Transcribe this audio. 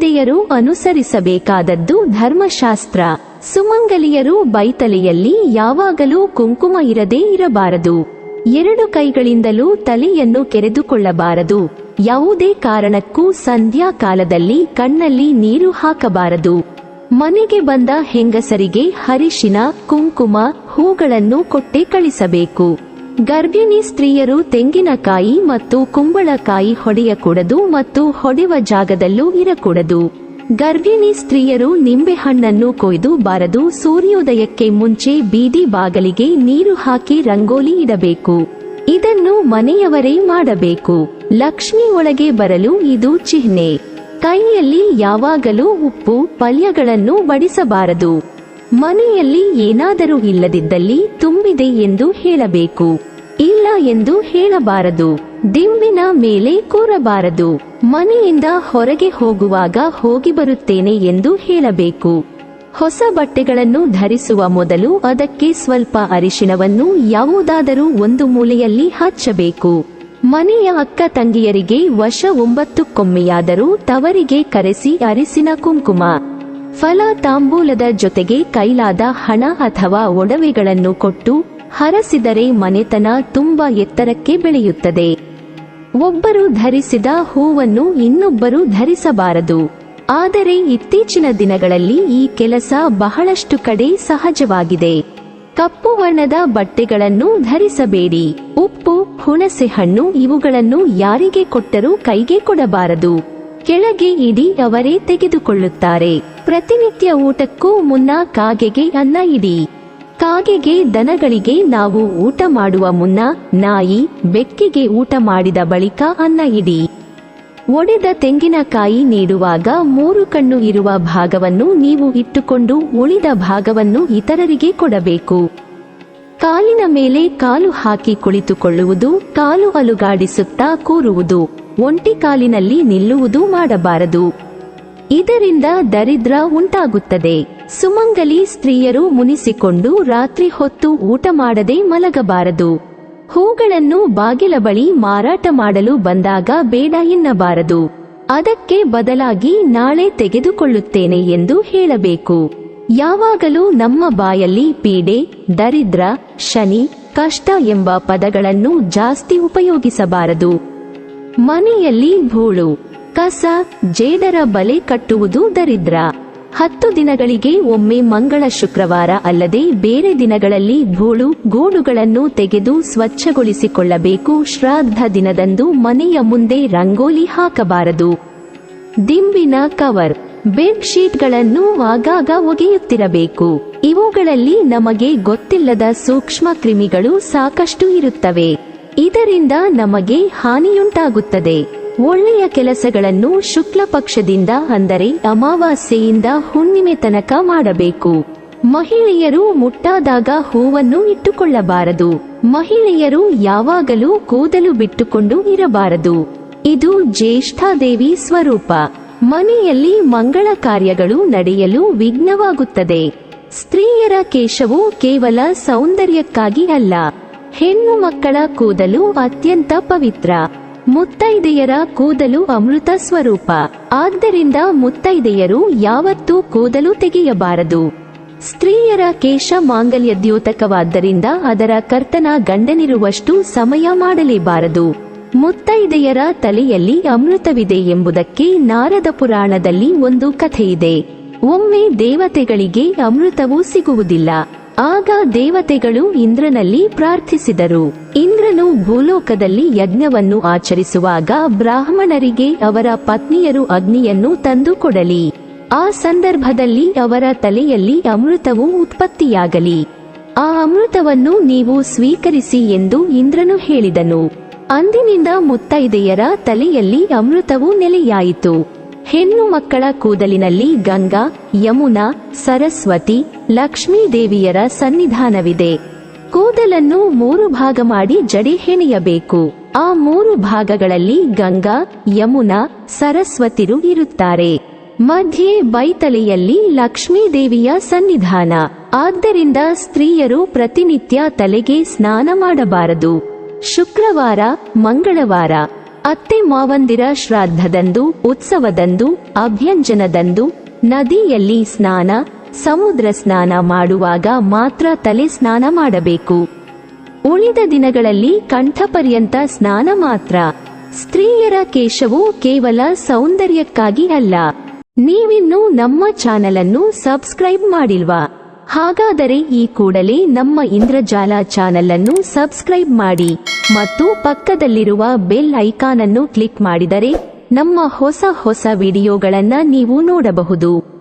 ತುಮ್ಮಿದೆಯರು ಅನುಸರಿಸಬೇಕಾದದ್ದು ಧರ್ಮಶಾಸ್ತ್ರ. ಸುಮಂಗಲಿಯರು ಬೈತಲೆಯಲ್ಲಿ ಯಾವಾಗಲೂ ಕುಂಕುಮ ಇರದೇ ಇರಬಾರದು. ಎರಡು ಕೈಗಳಿಂದಲೂ ತಲೆಯನ್ನು ಕೆರೆದುಕೊಳ್ಳಬಾರದು. ಯಾವುದೇ ಕಾರಣಕ್ಕೂ ಸಂಧ್ಯಾ ಕಾಲದಲ್ಲಿ ಕಣ್ಣಲ್ಲಿ ನೀರು ಹಾಕಬಾರದು. ಮನೆಗೆ ಬಂದ ಹೆಂಗಸರಿಗೆ ಹರಿಶಿನ ಕುಂಕುಮ, ಹೂಗಳನ್ನು ಕೊಟ್ಟೆ ಕಳಿಸಬೇಕು. ಗರ್ಭಿಣಿ ಸ್ತ್ರೀಯರು ತೆಂಗಿನಕಾಯಿ ಮತ್ತು ಕುಂಬಳಕಾಯಿ ಹೊಡೆಯಕೂಡದು ಮತ್ತು ಹೊಡೆವ ಜಾಗದಲ್ಲೂ ಇರಕೂಡದು. ಗರ್ಭಿಣಿ ಸ್ತ್ರೀಯರು ನಿಂಬೆಹಣ್ಣನ್ನು ಕೊಯ್ದು ಬಾರದು, ಸೂರ್ಯೋದಯಕ್ಕೆ ಮುಂಚೆ ಬೀದಿ ಬಾಗಲಿಗೆ ನೀರು ಹಾಕಿ ರಂಗೋಲಿ ಇಡಬೇಕು. ಇದನ್ನು ಮನೆಯವರೇ ಮಾಡಬೇಕು. ಲಕ್ಷ್ಮಿ ಒಳಗೆ ಬರಲು ಇದು ಚಿಹ್ನೆ. ಕೈಯಲ್ಲಿ ಯಾವಾಗಲೂ ಉಪ್ಪು, ಪಲ್ಯಗಳನ್ನು ಬಡಿಸಬಾರದು. ಮನೆಯಲ್ಲಿ ಏನಾದರೂ ಇಲ್ಲದಿದ್ದಲ್ಲಿ ತುಂಬಿದೆ ಎಂದು ಹೇಳಬೇಕು. ಇಲ್ಲ ಎಂದು ಹೇಳಬಾರದು. ದಿಂಬಿನ ಮೇಲೆ ಕೂರಬಾರದು. ಮನೆಯಿಂದ ಹೊರಗೆ ಹೋಗುವಾಗ ಹೋಗಿ ಬರುತ್ತೇನೆ ಎಂದು ಹೇಳಬೇಕು. ಹೊಸ ಬಟ್ಟೆಗಳನ್ನು ಧರಿಸುವ ಮೊದಲು ಅದಕ್ಕೆ ಸ್ವಲ್ಪ ಅರಿಶಿನವನ್ನು ಯಾವುದಾದರೂ ಒಂದು ಮೂಲೆಯಲ್ಲಿ ಹಚ್ಚಬೇಕು. ಮನೆಯ ಅಕ್ಕ ತಂಗಿಯರಿಗೆ ವಶ ಒಂಬತ್ತಕ್ಕೊಮ್ಮೆಯಾದರೂ ತವರಿಗೆ ಕರೆಸಿ ಅರಿಸಿನ ಕುಂಕುಮ. ಫಲ ತಾಂಬೂಲದ ಜೊತೆಗೆ ಕೈಲಾದ ಹಣ ಅಥವಾ ಒಡವೆಗಳನ್ನು ಕೊಟ್ಟು ಹರಸಿದರೆ ಮನೆತನ ತುಂಬಾ ಎತ್ತರಕ್ಕೆ ಬೆಳೆಯುತ್ತದೆ. ಒಬ್ಬರು ಧರಿಸಿದ ಹೂವನ್ನು ಇನ್ನೊಬ್ಬರು ಧರಿಸಬಾರದು. ಆದರೆ ಇತ್ತೀಚಿನ ದಿನಗಳಲ್ಲಿ ಈ ಕೆಲಸ ಬಹಳಷ್ಟು ಕಡೆ ಸಹಜವಾಗಿದೆ. ಕಪ್ಪು ವರ್ಣದ ಬಟ್ಟೆಗಳನ್ನು ಧರಿಸಬೇಡಿ. ಉಪ್ಪು, ಹುಣಸೆ ಹಣ್ಣು ಇವುಗಳನ್ನು ಯಾರಿಗೆ ಕೊಟ್ಟರೂ ಕೈಗೆ ಕೊಡಬಾರದು. ಕೆಳಗೆ ಇಡಿ ಅವರೇ ತೆಗೆದುಕೊಳ್ಳುತ್ತಾರೆ. ಪ್ರತಿನಿತ್ಯ ಊಟಕ್ಕೂ ಮುನ್ನ ಕಾಗೆಗೆ ಅನ್ನ ಇಡಿ. ಕಾಗೆಗೆ ದನಗಳಿಗೆ ನಾವು ಊಟ ಮಾಡುವ ಮುನ್ನ ನಾಯಿ ಬೆಕ್ಕಿಗೆ ಊಟ ಮಾಡಿದ ಬಳಿಕ ಅನ್ನ ಇಡಿ. ಒಡೆದ ತೆಂಗಿನಕಾಯಿ ನೀಡುವಾಗ ಮೂರು ಕಣ್ಣು ಇರುವ ಭಾಗವನ್ನು ನೀವು ಇಟ್ಟುಕೊಂಡು ಉಳಿದ ಭಾಗವನ್ನು ಇತರರಿಗೆ ಕೊಡಬೇಕು. ಕಾಲಿನ ಮೇಲೆ ಕಾಲು ಹಾಕಿ ಕುಳಿತುಕೊಳ್ಳುವುದು, ಕಾಲು ಅಲುಗಾಡಿಸುತ್ತಾ ಕೂರುವುದು, ಒಂಟಿ ಕಾಲಿನಲ್ಲಿ ನಿಲ್ಲುವುದು ಮಾಡಬಾರದು. ಇದರಿಂದ ದರಿದ್ರ ಉಂಟಾಗುತ್ತದೆ. ಸುಮಂಗಲಿ ಸ್ತ್ರೀಯರು ಮುನಿಸಿಕೊಂಡು ರಾತ್ರಿ ಹೊತ್ತು ಊಟ ಮಾಡದೆ ಮಲಗಬಾರದು. ಹೂಗಳನ್ನು ಬಾಗಿಲ ಬಳಿ ಮಾರಾಟ ಮಾಡಲು ಬಂದಾಗ ಬೇಡ ಎನ್ನಬಾರದು. ಅದಕ್ಕೆ ಬದಲಾಗಿ ನಾಳೆ ತೆಗೆದುಕೊಳ್ಳುತ್ತೇನೆ ಎಂದು ಹೇಳಬೇಕು. ಯಾವಾಗಲೂ ನಮ್ಮ ಬಾಯಲ್ಲಿ ಪೀಡೆ, ದರಿದ್ರ, ಶನಿ, ಕಷ್ಟ ಎಂಬ ಪದಗಳನ್ನು ಜಾಸ್ತಿ ಉಪಯೋಗಿಸಬಾರದು. ಮನೆಯಲ್ಲಿ ಧೂಳು. ಕಸ ಜೇಡರ ಬಲೆ ಕಟ್ಟುವುದು ದರಿದ್ರ. ಹತ್ತು ದಿನಗಳಿಗೆ ಒಮ್ಮೆ ಮಂಗಳ ಶುಕ್ರವಾರ ಅಲ್ಲದೆ ಬೇರೆ ದಿನಗಳಲ್ಲಿ ಧೂಳು ಗೂಡುಗಳನ್ನು ತೆಗೆದು ಸ್ವಚ್ಛಗೊಳಿಸಿಕೊಳ್ಳಬೇಕು. ಶ್ರಾದ್ದ ದಿನದಂದು ಮನೆಯ ಮುಂದೆ ರಂಗೋಲಿ ಹಾಕಬಾರದು. ದಿಂಬಿನ ಕವರ್, ಬೆಡ್ ಶೀಟ್ಗಳನ್ನು ಆಗಾಗ ಒಗೆಯುತ್ತಿರಬೇಕು. ಇವುಗಳಲ್ಲಿ ನಮಗೆ ಗೊತ್ತಿಲ್ಲದ ಸೂಕ್ಷ್ಮ ಕ್ರಿಮಿಗಳು ಸಾಕಷ್ಟು ಇರುತ್ತವೆ. ಇದರಿಂದ ನಮಗೆ ಹಾನಿಯುಂಟಾಗುತ್ತದೆ. ಒಳ್ಳೆಯ ಕೆಲಸಗಳನ್ನು ಶುಕ್ಲ ಪಕ್ಷದಿಂದ ಅಂದರೆ ಅಮಾವಾಸ್ಯೆಯಿಂದ ಹುಣ್ಣಿಮೆ ತನಕ ಮಾಡಬೇಕು. ಮಹಿಳೆಯರು ಮುಟ್ಟಾದಾಗ ಹೂವನ್ನು ಇಟ್ಟುಕೊಳ್ಳಬಾರದು. ಮಹಿಳೆಯರು ಯಾವಾಗಲೂ ಕೂದಲು ಬಿಟ್ಟುಕೊಂಡು ಇರಬಾರದು. ಇದು ಜ್ಯೇಷ್ಠಾದೇವಿ ಸ್ವರೂಪ. ಮನೆಯಲ್ಲಿ ಮಂಗಳ ಕಾರ್ಯಗಳು ನಡೆಯಲು ವಿಘ್ನವಾಗುತ್ತದೆ. ಸ್ತ್ರೀಯರ ಕೇಶವು ಕೇವಲ ಸೌಂದರ್ಯಕ್ಕಾಗಿ ಅಲ್ಲ. ಹೆಣ್ಣು ಮಕ್ಕಳ ಕೂದಲು ಅತ್ಯಂತ ಪವಿತ್ರ. ಮುತ್ತೈದೆಯರ ಕೂದಲು ಅಮೃತ ಸ್ವರೂಪ. ಆದ್ದರಿಂದ ಮುತ್ತೈದೆಯರು ಯಾವತ್ತೂ ಕೂದಲು ತೆಗೆಯಬಾರದು. ಸ್ತ್ರೀಯರ ಕೇಶ ಮಾಂಗಲ್ಯದ್ಯೋತಕವಾದ್ದರಿಂದ ಅದರ ಕರ್ತನ ಗಂಡನಿರುವಷ್ಟು ಸಮಯ ಮಾಡಲೇಬಾರದು. ಮುತ್ತೈದೆಯರ ತಲೆಯಲ್ಲಿ ಅಮೃತವಿದೆ ಎಂಬುದಕ್ಕೆ ನಾರದ ಪುರಾಣದಲ್ಲಿ ಒಂದು ಕಥೆಯಿದೆ. ಒಮ್ಮೆ ದೇವತೆಗಳಿಗೆ ಅಮೃತವು ಸಿಗುವುದಿಲ್ಲ. ಆಗ ದೇವತೆಗಳು ಇಂದ್ರನಲ್ಲಿ ಪ್ರಾರ್ಥಿಸಿದರು. ಇಂದ್ರನು ಭೂಲೋಕದಲ್ಲಿ ಯಜ್ಞವನ್ನು ಆಚರಿಸುವಾಗ ಬ್ರಾಹ್ಮಣರಿಗೆ ಅವರ ಪತ್ನಿಯರು ಅಗ್ನಿಯನ್ನು ತಂದುಕೊಡಲಿ ಆ ಸಂದರ್ಭದಲ್ಲಿ ಅವರ ತಲೆಯಲ್ಲಿ ಅಮೃತವು ಉತ್ಪತ್ತಿಯಾಗಲಿ. ಆ ಅಮೃತವನ್ನು ನೀವು ಸ್ವೀಕರಿಸಿ ಎಂದು ಇಂದ್ರನು ಹೇಳಿದನು. ಅಂದಿನಿಂದ ಮುತ್ತೈದೆಯರ ತಲೆಯಲ್ಲಿ ಅಮೃತವು ನೆಲೆಯಾಯಿತು. ಹೆಣ್ಣು ಮಕ್ಕಳ ಕೂದಲಿನಲ್ಲಿ ಗಂಗಾ, ಯಮುನಾ, ಸರಸ್ವತಿ, ಲಕ್ಷ್ಮೀ ದೇವಿಯರ ಸನ್ನಿಧಾನವಿದೆ. ಕೂದಲನ್ನು ಮೂರು ಭಾಗ ಮಾಡಿ ಜಡಿ ಹೆಣೆಯಬೇಕು. ಆ ಮೂರು ಭಾಗಗಳಲ್ಲಿ ಗಂಗಾ, ಯಮುನಾ, ಸರಸ್ವತಿರು ಇರುತ್ತಾರೆ. ಮಧ್ಯೆ ಬೈತಲೆಯಲ್ಲಿ ಲಕ್ಷ್ಮೀ ದೇವಿಯ ಸನ್ನಿಧಾನ. ಆದ್ದರಿಂದ ಸ್ತ್ರೀಯರು ಪ್ರತಿನಿತ್ಯ ತಲೆಗೆ ಸ್ನಾನ ಮಾಡಬಾರದು. ಶುಕ್ರವಾರ, ಮಂಗಳವಾರ. ಅತ್ತೆ ಮಾವಂದಿರ ಶ್ರಾದ್ದದಂದು, ಉತ್ಸವದಂದು, ಅಭ್ಯಂಜನದಂದು, ನದಿಯಲ್ಲಿ ಸ್ನಾನ, ಸಮುದ್ರ ಸ್ನಾನ ಮಾಡುವಾಗ ಮಾತ್ರ ತಲೆ ಸ್ನಾನ ಮಾಡಬೇಕು. ಉಳಿದ ದಿನಗಳಲ್ಲಿ ಕಂಠಪರ್ಯಂತ ಸ್ನಾನ ಮಾತ್ರ. ಸ್ತ್ರೀಯರ ಕೇಶವು ಕೇವಲ ಸೌಂದರ್ಯಕ್ಕಾಗಿ ಅಲ್ಲ. ನೀವಿನ್ನೂ ನಮ್ಮ ಚಾನಲ್ ಅನ್ನು ಸಬ್ಸ್ಕ್ರೈಬ್ ಮಾಡಿಲ್ವಾ? ಹಾಗಾದರೆ ಈ ಕೂಡಲೇ ನಮ್ಮ ಇಂದ್ರಜಾಲ ಚಾನೆಲ್ ಅನ್ನು ಸಬ್ಸ್ಕ್ರೈಬ್ ಮಾಡಿ ಮತ್ತು ಪಕ್ಕದಲ್ಲಿರುವ ಬೆಲ್ ಐಕಾನ್ ಅನ್ನು ಕ್ಲಿಕ್ ಮಾಡಿದರೆ ನಮ್ಮ ಹೊಸ ಹೊಸ ವಿಡಿಯೋಗಳನ್ನು ನೀವು ನೋಡಬಹುದು.